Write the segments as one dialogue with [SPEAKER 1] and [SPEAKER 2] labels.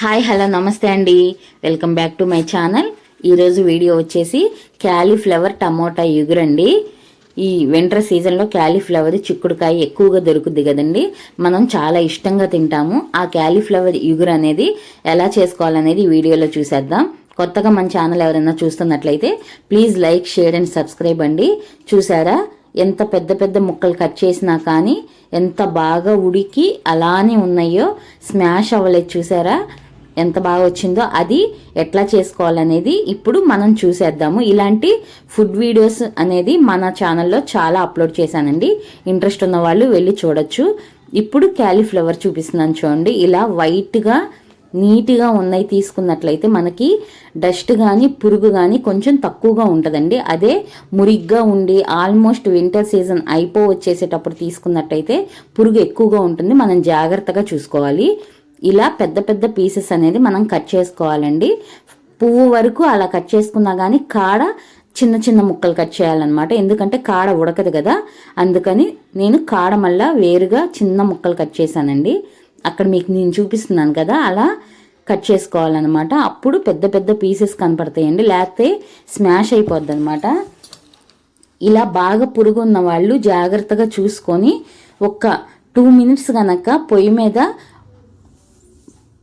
[SPEAKER 1] Hi hello నమస్తే అండి. Welcome back to my channel. ఈరోజు వీడియో వచ్చేసి క్యాలీఫ్లవర్ టమోటా ఎగురండి ఈ వింటర్ సీజన్లో క్యాలీఫ్లవర్ చిక్కుడుకాయ ఎక్కువగా దొరుకుద్ది కదండి. మనం చాలా ఇష్టంగా తింటాము. ఆ క్యాలీఫ్లవర్ ఎగురు అనేది ఎలా చేసుకోవాలనేది వీడియోలో చూసేద్దాం. కొత్తగా మన ఛానల్ ఎవరైనా చూస్తున్నట్లయితే please like share and subscribe అండి. చూసారా? ఎంత పెద్ద పెద్ద ముక్కలు కట్ చేసినా కానీ ఎంత బాగా ఉడికి అలానే ఉన్నాయో స్మాష్ అవ్వలేదు చూసారా? ఎంత బాగా వచ్చిందో అది ఎట్లా చేసుకోవాలనేది ఇప్పుడు మనం చూసేద్దాము. ఇలాంటి ఫుడ్ వీడియోస్ అనేది మన ఛానల్లో చాలా అప్లోడ్ చేశానండి. ఇంట్రెస్ట్ ఉన్న వాళ్ళు వెళ్ళి చూడొచ్చు. ఇప్పుడు క్యాలీఫ్లవర్ చూపిస్తున్నాను చూడండి. ఇలా వైట్గా నీట్గా ఉన్నాయి తీసుకున్నట్లయితే మనకి డస్ట్ కానీ పురుగు కానీ కొంచెం తక్కువగా ఉంటుందండి. అదే మురిగ్గా ఉండి ఆల్మోస్ట్ వింటర్ సీజన్ అయిపో వచ్చేసేటప్పుడు తీసుకున్నట్టయితే పురుగు ఎక్కువగా ఉంటుంది. మనం జాగ్రత్తగా చూసుకోవాలి. ఇలా పెద్ద పెద్ద పీసెస్ అనేది మనం కట్ చేసుకోవాలండి. పువ్వు వరకు అలా కట్ చేసుకున్నా కానీ కాడ చిన్న చిన్న ముక్కలు కట్ చేయాలన్నమాట. ఎందుకంటే కాడ ఉడకదు కదా. అందుకని నేను కాడ మళ్ళా వేరుగా చిన్న ముక్కలు కట్ చేశానండి. అక్కడ మీకు నేను చూపిస్తున్నాను కదా అలా కట్ చేసుకోవాలన్నమాట. అప్పుడు పెద్ద పెద్ద పీసెస్ కనపడతాయండి. లేకపోతే స్మాష్ అయిపోద్ది అనమాట ఇలా బాగా పురుగు ఉన్న వాళ్ళు జాగ్రత్తగా చూసుకొని ఒక టూ మినిట్స్ కనుక పొయ్యి మీద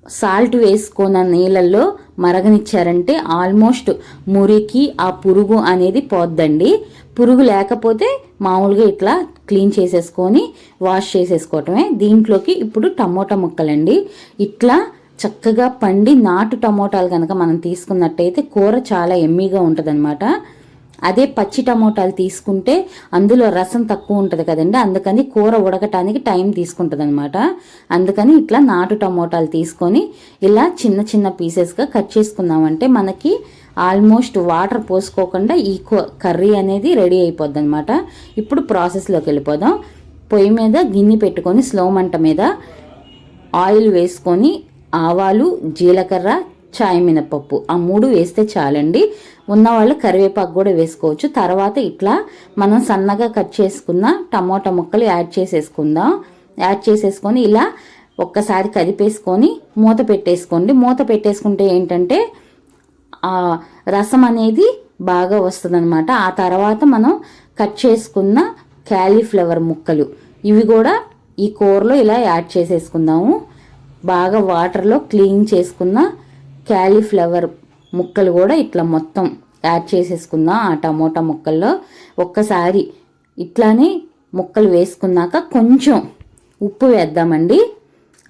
[SPEAKER 1] సాల్ట్ వేసుకున్న నీళ్ళల్లో మరగనిచ్చారంటే ఆల్మోస్ట్ మురికి ఆ పురుగు అనేది పోద్దండి. పురుగు లేకపోతే మామూలుగా ఇట్లా క్లీన్ చేసేసుకొని వాష్ చేసేసుకోవటమే. దీంట్లోకి ఇప్పుడు టమోటా ముక్కలండి. ఇట్లా చక్కగా పండి నాటు టమోటాలు కనుక మనం తీసుకున్నట్టయితే కూర చాలా ఎమ్మీగా ఉంటుందన్నమాట. అదే పచ్చి టమోటాలు తీసుకుంటే అందులో రసం తక్కువ ఉంటుంది కదండి. అందుకని కూర ఉడకటానికి టైం తీసుకుంటుంది అనమాట అందుకని ఇట్లా నాటు టమోటాలు తీసుకొని ఇలా చిన్న చిన్న పీసెస్గా కట్ చేసుకున్నామంటే మనకి ఆల్మోస్ట్ వాటర్ పోసుకోకుండా ఈ కర్రీ అనేది రెడీ అయిపోద్ది అనమాట ఇప్పుడు ప్రాసెస్లోకి వెళ్ళిపోదాం. పొయ్యి మీద గిన్నె పెట్టుకొని స్లో మంట మీద ఆయిల్ వేసుకొని ఆవాలు జీలకర్ర చాయ్ మినపప్పు. ఆ మూడు వేస్తే చాలండి. ఉన్నవాళ్ళు కరివేపాకు కూడా వేసుకోవచ్చు. తర్వాత ఇట్లా మనం సన్నగా కట్ చేసుకున్న టమోటా ముక్కలు యాడ్ చేసేసుకుందాం. యాడ్ చేసేసుకొని ఇలా ఒక్కసారి కదిపేసుకొని మూత పెట్టేసుకోండి. మూత పెట్టేసుకుంటే ఏంటంటే ఆ రసం అనేది బాగా వస్తుంది ఆ తర్వాత మనం కట్ చేసుకున్న క్యాలీఫ్లవర్ ముక్కలు ఇవి కూడా ఈ కూరలో ఇలా యాడ్ చేసేసుకుందాము. బాగా వాటర్లో క్లీన్ చేసుకున్న క్యాలీఫ్లవర్ ముక్కలు కూడా ఇట్లా మొత్తం యాడ్ చేసేసుకుందాం. ఆ టమోటా ముక్కల్లో ఒక్కసారి ఇట్లానే ముక్కలు వేసుకున్నాక కొంచెం ఉప్పు వేద్దామండి.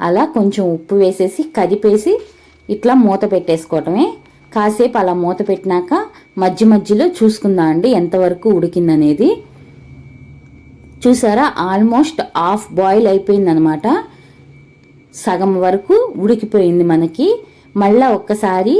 [SPEAKER 1] అలా కొంచెం ఉప్పు వేసేసి కదిపేసి ఇట్లా మూత పెట్టేసుకోవటమే. కాసేపు అలా మూత పెట్టినాక మధ్య మధ్యలో చూసుకుందాం అండి ఎంతవరకు ఉడికిందనేది. చూసారా? ఆల్మోస్ట్ హాఫ్ బాయిల్ అయిపోయిందనమాట. సగం వరకు ఉడికిపోయింది మనకి. మళ్ళీ ఒక్కసారి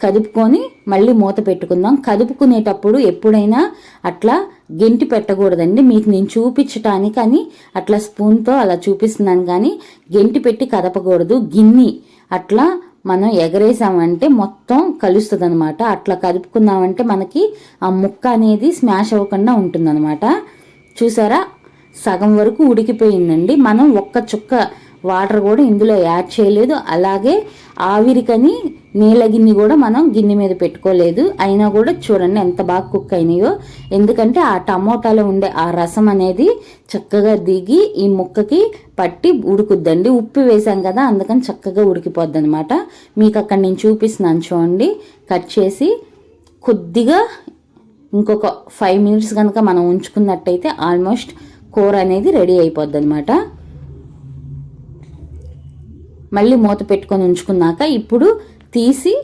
[SPEAKER 1] కదుపుకొని మళ్ళీ మూత పెట్టుకుందాం. కదుపుకునేటప్పుడు ఎప్పుడైనా అట్లా గెంటి పెట్టకూడదండి. మీకు నేను చూపించటానికి అని అట్లా స్పూన్తో అలా చూపిస్తున్నాను కానీ గెంటి పెట్టి కదపకూడదు. గిన్ని అట్లా మనం ఎగరేసామంటే మొత్తం కలుస్తుంది అనమాట అట్లా కదుపుకున్నామంటే మనకి ఆ ముక్క అనేది స్మాష్ అవ్వకుండా ఉంటుందన్నమాట. చూసారా? సగం వరకు ఉడికిపోయిందండి. మనం ఒక్క చుక్క వాటర్ కూడా ఇందులో యాడ్ చేయలేదు. అలాగే ఆవిరికని నీళ్ళ గిన్నె కూడా మనం గిన్నె మీద పెట్టుకోలేదు. అయినా కూడా చూడండి ఎంత బాగా కుక్ అయినాయో. ఎందుకంటే ఆ టమోటాలో ఉండే ఆ రసం అనేది చక్కగా దిగి ఈ ముక్కకి పట్టి ఉడుకుద్దండి. ఉప్పు వేసాం కదా అందుకని చక్కగా ఉడికిపోద్ది అనమాట మీకు అక్కడ నేను చూపిస్తున్నాను చూడండి. కట్ చేసి కొద్దిగా ఇంకొక ఫైవ్ మినిట్స్ కనుక మనం ఉంచుకున్నట్టయితే ఆల్మోస్ట్ కూర అనేది రెడీ అయిపోద్ది అనమాట మళ్ళీ మూత పెట్టుకొని ఉంచుకున్నాక ఇప్పుడు తీసి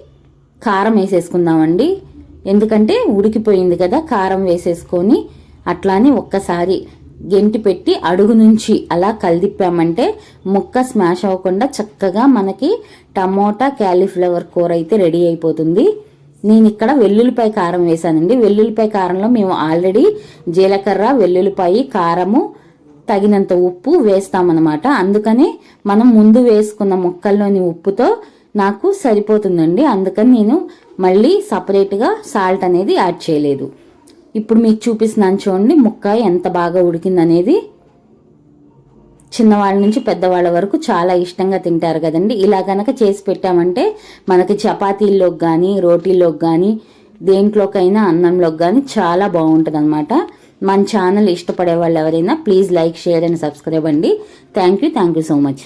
[SPEAKER 1] కారం వేసేసుకుందామండి. ఎందుకంటే ఉడికిపోయింది కదా కారం వేసేసుకొని అట్లానే ఒక్కసారి గెంటి పెట్టి అడుగు నుంచి అలా కలిదిప్పామంటే ముక్క స్మాష్ అవ్వకుండా చక్కగా మనకి టమోటా క్యాలీఫ్లవర్ కూర అయితే రెడీ అయిపోతుంది. నేను ఇక్కడ వెల్లుల్లిపాయ కారం వేసానండి వెల్లుల్లిపాయ కారంలో మేము ఆల్రెడీ జీలకర్ర వెల్లుల్లిపాయ కారము తగినంత ఉప్పు వేస్తామన్నమాట. అందుకని మనం ముందు వేసుకున్న ముక్కల్లోని ఉప్పుతో నాకు సరిపోతుందండి. అందుకని నేను మళ్ళీ సపరేట్గా సాల్ట్ అనేది యాడ్ చేయలేదు. ఇప్పుడు మీకు చూపిస్తున్నాను చూడండి ముక్క ఎంత బాగా ఉడికిందనేది. చిన్నవాళ్ళ నుంచి పెద్దవాళ్ళ వరకు చాలా ఇష్టంగా తింటారు కదండి. ఇలా కనుక చేసి పెట్టామంటే మనకి చపాతీల్లోకి కానీ రోటీల్లోకి కానీ దేంట్లోకైనా అన్నంలోకి కానీ చాలా బాగుంటుంది అనమాట మన ఛానల్ ఇష్టపడే వాళ్ళు ఎవరైనా please like share and subscribe అండి. Thank you thank you so much